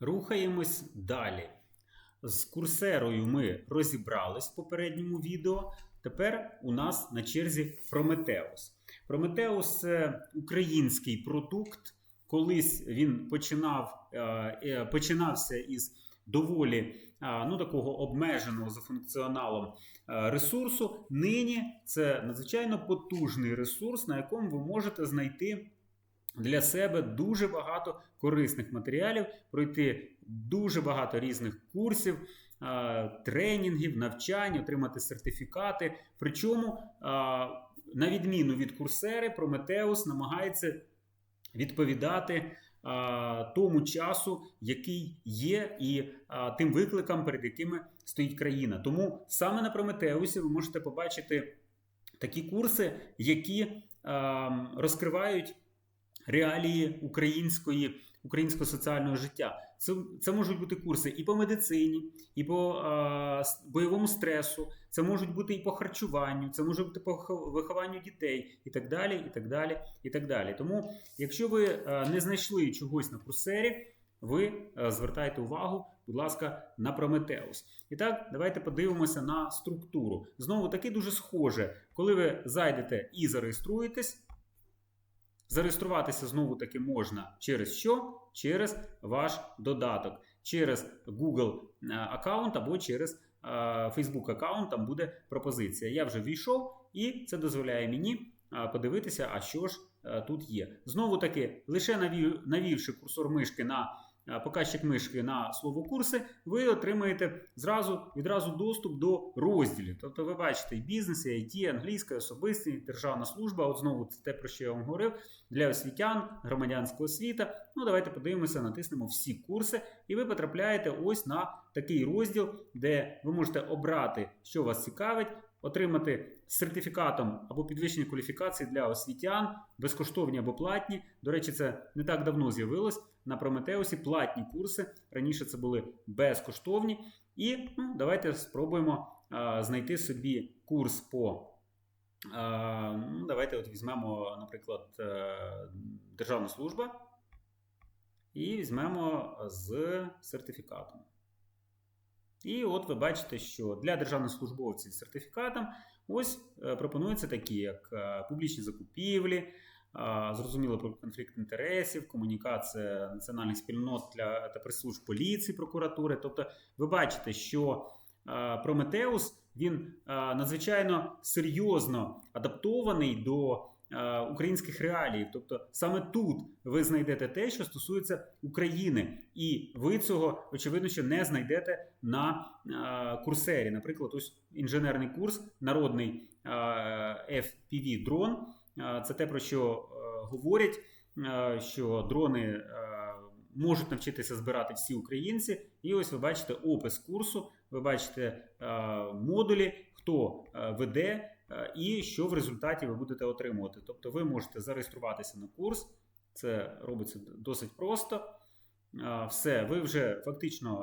Рухаємось далі. З курсерою ми розібрались в попередньому відео. Тепер у нас на черзі Прометеус. Прометеус це український продукт. Колись він починав, е, е, починався із доволі е, ну, такого обмеженого за функціоналом ресурсу. Нині це надзвичайно потужний ресурс, на якому ви можете знайти для себе дуже багато корисних матеріалів, пройти дуже багато різних курсів, тренінгів, навчань, отримати сертифікати. Причому, на відміну від курсери, Прометеус намагається відповідати тому часу, який є, і а, тим викликам, перед якими стоїть країна. Тому саме на Прометеусі ви можете побачити такі курси, які а, розкривають реалії української, українського соціального життя. Це, це можуть бути курси і по медицині, і по а, бойовому стресу, це можуть бути і по харчуванню, це може бути по вихованню дітей, і так далі, і так далі, і так далі. Тому, якщо ви не знайшли чогось на курсері, ви звертайте увагу, будь ласка, на Прометеус. І так, давайте подивимося на структуру. Знову таки дуже схоже, коли ви зайдете і зареєструєтесь. Зареєструватися знову таки можна через що? Через ваш додаток, через Google е, аккаунт або через е, Facebook аккаунт. Там буде пропозиція. Я вже війшов, і це дозволяє мені е, подивитися, а що ж тут є. Знову таки, лише навів- навівши курсор мишки на показчик мишки на слово курси, ви отримаєте зразу відразу доступ до розділів. Тобто, ви бачите бізнес, і IT, англійська, особистість, державна служба. От знову це те, про що я вам говорив для освітян, громадянського освіта. Ну, давайте подивимося, натиснемо всі курси, і ви потрапляєте ось на такий розділ, де ви можете обрати, що вас цікавить, отримати сертифікатом або підвищення кваліфікації для освітян, безкоштовні або платні. До речі, це не так давно з'явилось на Прометеусі платні курси. Раніше це були безкоштовні. І ну, давайте спробуємо а, знайти собі курс по. А, ну, давайте от візьмемо, наприклад, е, Державна служба і візьмемо з сертифікатом. І от ви бачите, що для державних службовців з сертифікатом ось е, пропонуються такі, як е, публічні закупівлі, е, зрозуміло про конфлікт інтересів, комунікація національних спільнот для та прес-служб поліції, прокуратури. Тобто, ви бачите, що Прометеус він надзвичайно серйозно адаптований до українських реалій. Тобто саме тут ви знайдете те, що стосується України, і ви цього очевидно що не знайдете на е, курсері. Наприклад, ось інженерний курс, народний е, FPV дрон. Е, Це те, про що е, говорять, е, що дрони. е, Можуть навчитися збирати всі українці, і ось ви бачите опис курсу, ви бачите е, модулі, хто е, веде, е, і що в результаті ви будете отримувати. Тобто ви можете зареєструватися на курс, це робиться досить просто. Е, Все, ви вже фактично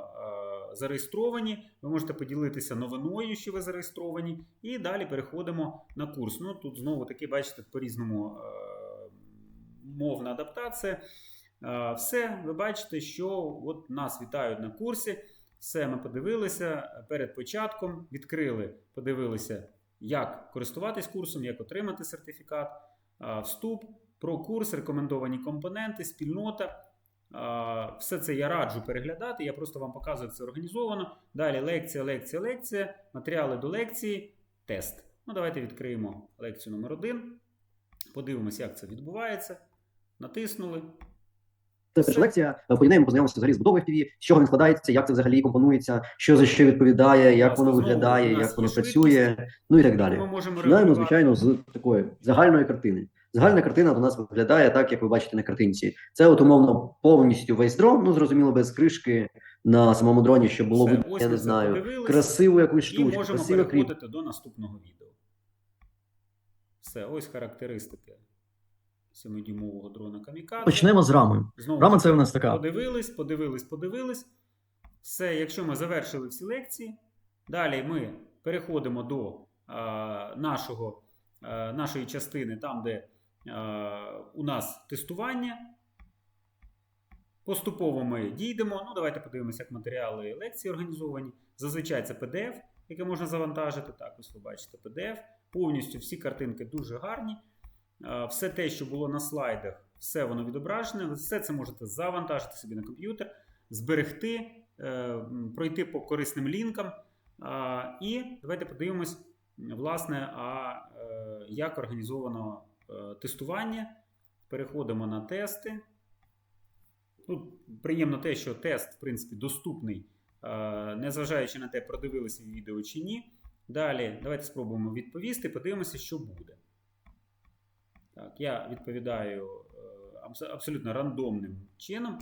е, зареєстровані. Ви можете поділитися новиною, що ви зареєстровані, і далі переходимо на курс. Ну тут знову таки, бачите, по-різному е, мовна адаптація. Е, Все, ви бачите, що от нас вітають на курсі. Все, ми подивилися перед початком, відкрили, подивилися, як користуватись курсом, як отримати сертифікат, вступ, про курс, рекомендовані компоненти, спільнота. Все це я раджу переглядати. Я просто вам показую, як це організовано. Далі лекція, лекція, лекція, матеріали до лекції, тест. Ну, давайте відкриємо лекцію номер 1 Подивимося, як це відбувається. Натиснули. Це перша лекція. Е, По ідеї ми познайомимося взагалі з будовою FPV, з чого він складається, як це взагалі компонується, що за що відповідає, як воно виглядає, як воно працює, ну і так далі. Можемо Починаємо, звичайно, з такої загальної картини. Загальна картина у нас виглядає так, як ви бачите на картинці. Це от умовно повністю весь дрон, ну зрозуміло, без кришки на самому дроні, щоб було Все, я не знаю, красиву якусь І штучку, можемо красиве кріп. переходити до наступного відео. Все, ось характеристики 7-дюймового дрона Камікадзе. Почнемо з рами. Знову Рама це у нас така. Подивились, подивились, подивились. Все, якщо ми завершили всі лекції, далі ми переходимо до а, нашого, а, нашої частини, там, де а, у нас тестування. Поступово ми дійдемо. Ну, давайте подивимося, як матеріали лекції організовані. Зазвичай це PDF, яке можна завантажити. Так, ось ви бачите PDF. Повністю всі картинки дуже гарні. Е, Все те, що було на слайдах, все воно відображене. Ви все це можете завантажити собі на комп'ютер, зберегти, е, пройти по корисним лінкам. І давайте подивимось, власне, а е, як організовано е, тестування. Переходимо на тести. Тут приємно те, що тест, в принципі, доступний, е, незважаючи на те, продивилися відео чи ні. Далі, давайте спробуємо відповісти, подивимося, що буде. Так, я відповідаю е, абсолютно рандомним чином.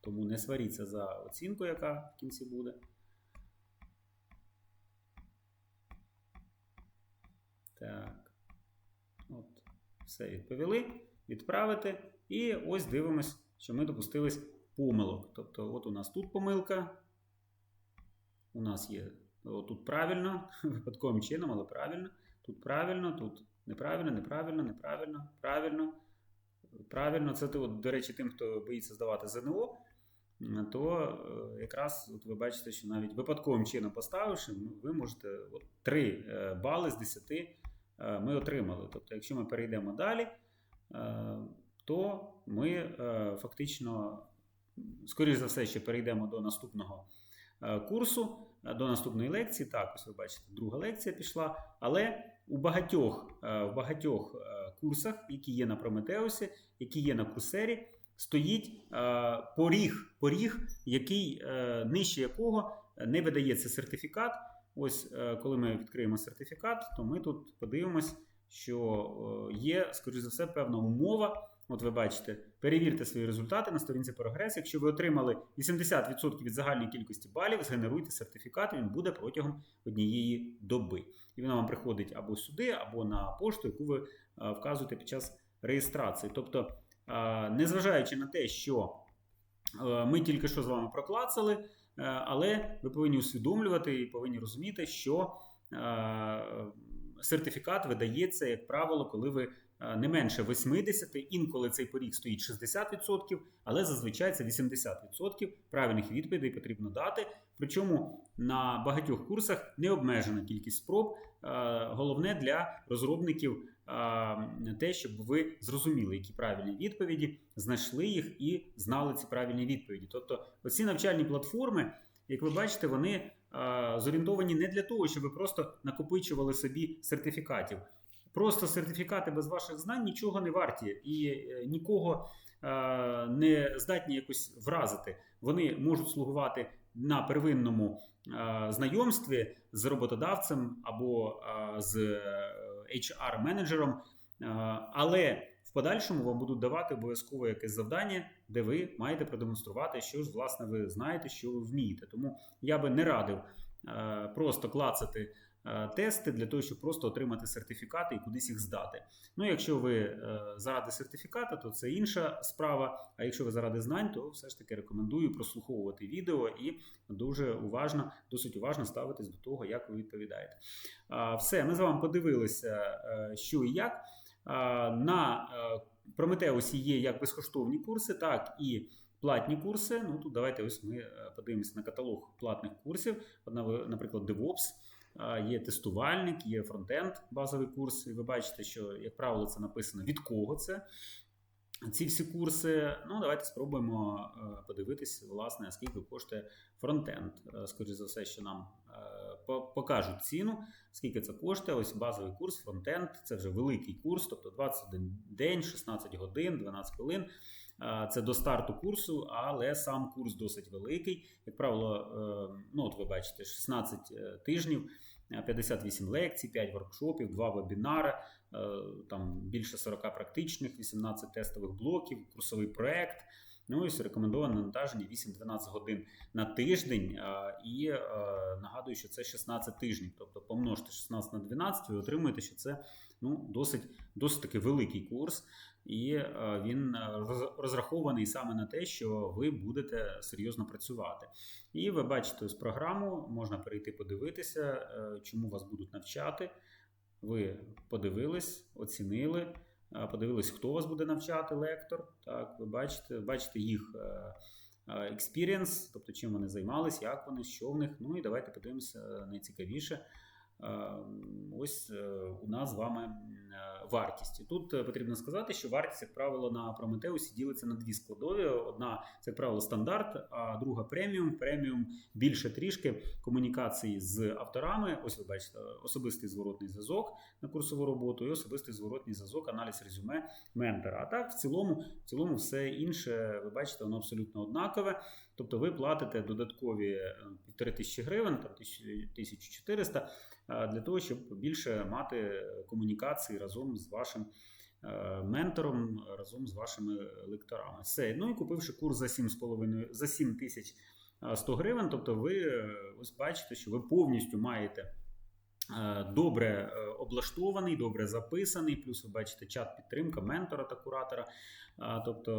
Тому не сваріться за оцінку, яка в кінці буде. Так. От, все відповіли. Відправити. І ось дивимось, що ми допустились помилок. Тобто, от у нас тут помилка. У нас є тут правильно, випадковим чином, але правильно. Тут правильно, тут неправильно, неправильно, неправильно, правильно. Правильно, це от, до речі, тим, хто боїться здавати ЗНО, то е, якраз от ви бачите, що навіть випадковим чином поставивши, ви можете от, 3 е, бали з 10 е, ми отримали. Тобто, якщо ми перейдемо далі, то ми фактично, скоріш за все, ще перейдемо до наступного курсу, до наступної лекції. Так, ось ви бачите, друга лекція пішла. Але у багатьох, е, в багатьох е, курсах, які є на Прометеусі, які є на курсері, стоїть е, поріг, поріг, який е, нижче якого не видається сертифікат. Ось е, коли ми відкриємо сертифікат, то ми тут подивимось, що е, є, скоріш за все, певна умова. От ви бачите, перевірте свої результати на сторінці прогрес. Якщо ви отримали 80% від загальної кількості балів, згенеруйте сертифікат, він буде протягом однієї доби. І він вам приходить або сюди, або на пошту, яку ви вказуєте під час реєстрації. Тобто, незважаючи на те, що ми тільки що з вами проклацали, але ви повинні усвідомлювати і повинні розуміти, що сертифікат видається, як правило, коли ви не менше 80, інколи цей поріг стоїть 60%, але зазвичай це 80% правильних відповідей потрібно дати. Причому на багатьох курсах не обмежена кількість спроб. Е, Головне для розробників е, те, щоб ви зрозуміли, які правильні відповіді, знайшли їх і знали ці правильні відповіді. Тобто, оці навчальні платформи, як ви бачите, вони е, зорієнтовані не для того, щоб ви просто накопичували собі сертифікатів. Просто сертифікати без ваших знань нічого не варті і е, нікого е, не здатні якось вразити. Вони можуть слугувати на первинному е, знайомстві з роботодавцем або з HR-менеджером, але в подальшому вам будуть давати обов'язково якесь завдання, де ви маєте продемонструвати, що ж власне ви знаєте, що ви вмієте. Тому я би не радив просто клацати тести для того, щоб просто отримати сертифікати і кудись їх здати. Ну, якщо ви е, заради сертифіката, то це інша справа. А якщо ви заради знань, то все ж таки рекомендую прослуховувати відео і дуже уважно, досить уважно ставитись до того, як ви відповідаєте. Все, ми з вами подивилися, е, що і як. На е, Прометеусі є як безкоштовні курси, так і платні курси. Ну тут давайте ось ми е, подивимося на каталог платних курсів. Наприклад, DevOps. Є тестувальник, є фронтенд, базовий курс. І ви бачите, що, як правило, це написано від кого це. Ці всі курси. Ну, давайте спробуємо е, подивитись, власне, скільки коштує фронтенд. Е, Скоріше за все, що нам е, покажуть ціну, скільки це коштує. Ось базовий курс фронтенд. Це вже великий курс, тобто 21 день, 16 годин, 12 хвилин. Це до старту курсу, але сам курс досить великий. Як правило, ну от ви бачите, 16 е, тижнів, 58 лекцій, 5 воркшопів, 2 вебінари, е, там більше 40 практичних, 18 тестових блоків, курсовий проект. Ну і рекомендоване навантаження 8-12 годин на тиждень. І е, нагадую, що це 16 тижнів. Тобто помножте 16 на 12, ви отримуєте, що це ну, досить, досить таки великий курс. І е, він е, розрахований саме на те, що ви будете серйозно працювати. І ви бачите ось програму, можна перейти подивитися, чому вас будуть навчати. Ви подивились, оцінили, подивились, хто вас буде навчати, лектор. Так, ви бачите, бачите їх експірієнс, тобто чим вони займались, як вони, що в них. Ну і давайте подивимося найцікавіше. Е, Ось е, у нас з вами вартість. І тут е, потрібно сказати, що вартість, як правило, на Прометеусі ділиться на дві складові. Одна це, як правило, стандарт, а друга преміум. Преміум більше трішки комунікації з авторами. Ось ви бачите, особистий зворотний зв'язок на курсову роботу і особистий зворотний зв'язок, аналіз резюме ментора. А так, в цілому, в цілому, все інше, ви бачите, воно абсолютно однакове. Тобто ви платите додаткові е, півтори тисячі гривень, там 1400, е, для того, щоб більше мати комунікації разом з вашим е, ментором, разом з вашими лекторами. Все. Ну і купивши курс за 7,5, за 7 тисяч 100 гривень, тобто ви ось бачите, що ви повністю маєте. Е, Добре е, облаштований, добре записаний, плюс ви бачите чат підтримка ментора та куратора. Тобто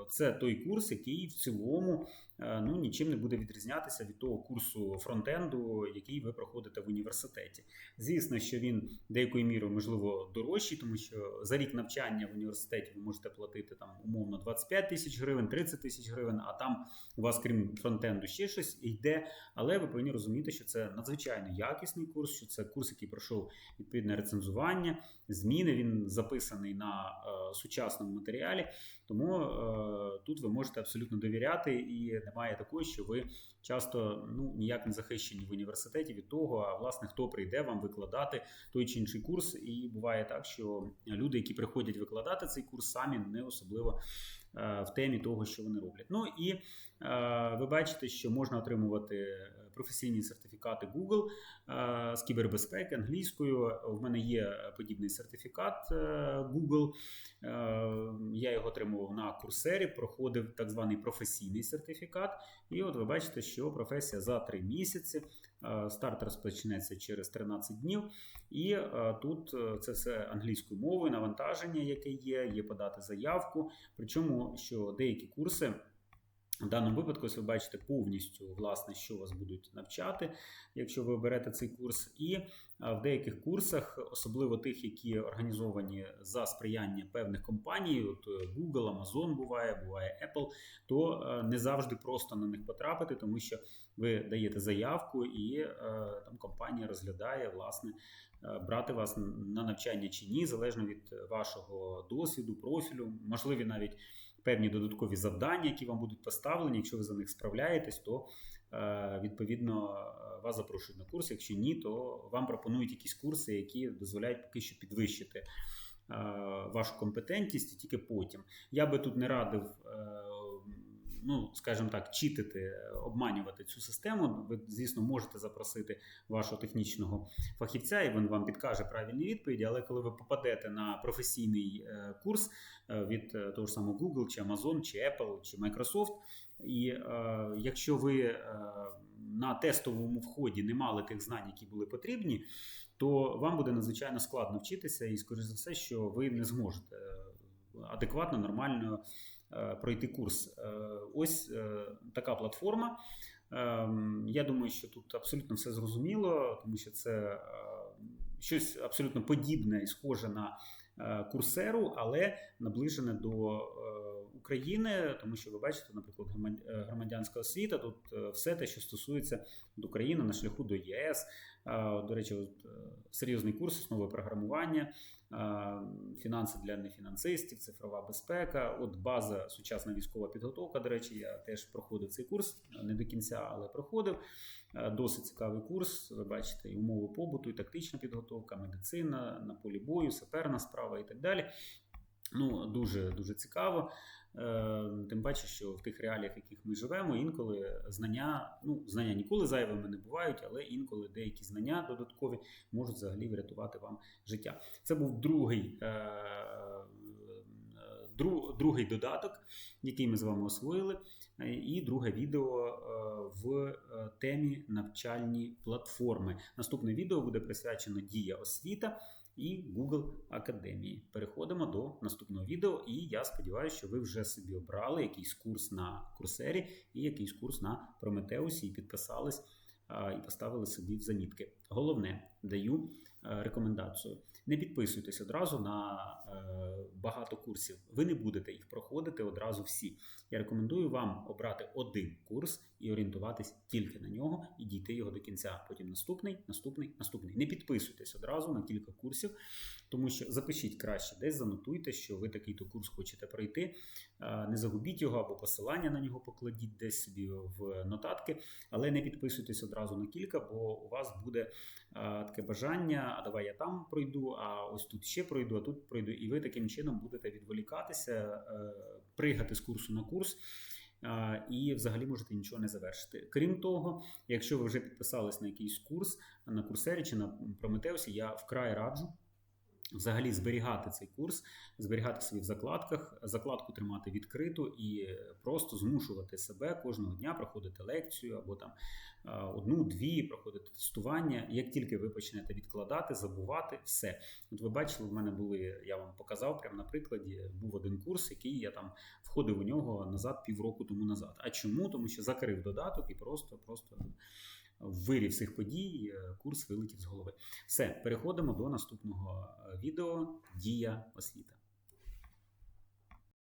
е, це той курс, який в цілому ну, нічим не буде відрізнятися від того курсу фронтенду, який ви проходите в університеті. Звісно, що він деякою мірою можливо дорожчий, тому що за рік навчання в університеті ви можете платити там умовно 25 тисяч гривень, 30 тисяч гривень, а там у вас, крім фронтенду, ще щось йде. Але ви повинні розуміти, що це надзвичайно якісний курс, що це курс, який пройшов відповідне рецензування, зміни. Він записаний на е, сучасному матеріалі. Тому е, тут ви можете абсолютно довіряти, і немає такого, що ви часто ну ніяк не захищені в університеті від того, а власне хто прийде вам викладати той чи інший курс. І буває так, що люди, які приходять викладати цей курс, самі не особливо е, в темі того, що вони роблять. Ну і е, ви бачите, що можна отримувати професійні сертифікати Google е, з кібербезпеки англійською. В мене є подібний сертифікат е, Google. Е, Я його отримував на курсері, проходив так званий професійний сертифікат. І от ви бачите, що професія за 3 місяці. Старт розпочнеться через 13 днів. І тут це все англійською мовою, навантаження, яке є, є подати заявку. Причому, що деякі курси. В даному випадку, ось ви бачите повністю, власне, що вас будуть навчати, якщо ви оберете цей курс. І в деяких курсах, особливо тих, які організовані за сприяння певних компаній, от Google, Amazon буває, буває Apple, то не завжди просто на них потрапити, тому що ви даєте заявку, і там компанія розглядає, власне, брати вас на навчання чи ні, залежно від вашого досвіду, профілю, можливі навіть певні додаткові завдання, які вам будуть поставлені. Якщо ви за них справляєтесь, то відповідно вас запрошують на курс. Якщо ні, то вам пропонують якісь курси, які дозволяють поки що підвищити вашу компетентність і тільки потім. Я би тут не радив. Ну, скажімо так, читити, обманювати цю систему. Ви, звісно, можете запросити вашого технічного фахівця, і він вам підкаже правильні відповіді. Але коли ви попадете на професійний курс від того ж самого Google, чи Amazon, чи Apple, чи Microsoft, і е, якщо ви е, на тестовому вході не мали тих знань, які були потрібні, то вам буде надзвичайно складно вчитися, і, скоріш за все, що ви не зможете адекватно, нормально пройти курс. Ось така платформа. Я думаю, що тут абсолютно все зрозуміло, тому що це щось абсолютно подібне і схоже на курсеру, але наближене до України, тому що ви бачите, наприклад, громадянська освіта, тут все те, що стосується України на шляху до ЄС. До речі, от, серйозний курс основи програмування, фінанси для нефінансистів, цифрова безпека, от база сучасна військова підготовка. До речі, я теж проходив цей курс не до кінця, але проходив. Досить цікавий курс. Ви бачите, і умови побуту, і тактична підготовка, медицина на полі бою, саперна справа і так далі. Ну, дуже дуже цікаво. Тим паче, що в тих реаліях, в яких ми живемо, інколи знання, ну знання ніколи зайвими не бувають, але інколи деякі знання додаткові можуть взагалі врятувати вам життя. Це був другий. Другий додаток, який ми з вами освоїли, і друге відео в темі навчальні платформи. Наступне відео буде присвячено Дія освіта і Google Академії. Переходимо до наступного відео, і я сподіваюся, що ви вже собі обрали якийсь курс на курсері і якийсь курс на Прометеусі, і підписались і поставили собі в замітки. Головне, даю рекомендацію. Не підписуйтесь одразу на е, багато курсів. Ви не будете їх проходити одразу всі. Я рекомендую вам обрати один курс і орієнтуватись тільки на нього і дійти його до кінця. Потім наступний, наступний, наступний. Не підписуйтесь одразу на кілька курсів, тому що запишіть краще, десь занотуйте, що ви такий-то курс хочете пройти. Е, Не загубіть його або посилання на нього покладіть десь собі в нотатки, але не підписуйтесь одразу на кілька, бо у вас буде е, таке бажання: а давай я там пройду, а ось тут ще пройду, а тут пройду. І ви таким чином будете відволікатися, е, пригати з курсу на курс. е, І взагалі можете нічого не завершити. Крім того, якщо ви вже підписались на якийсь курс на курсері чи на Прометеусі, я вкрай раджу взагалі зберігати цей курс, зберігати собі в закладках, закладку тримати відкриту і просто змушувати себе кожного дня проходити лекцію або там е, одну-дві, проходити тестування. Як тільки ви почнете відкладати, забувати все. От ви бачили, в мене були, я вам показав прямо на прикладі, був один курс, який я там входив у нього назад півроку тому назад. А чому? Тому що закрив додаток і просто, просто в вирі всіх подій е, курс вилетів з голови. Все, переходимо до наступного е, відео Дія освіта.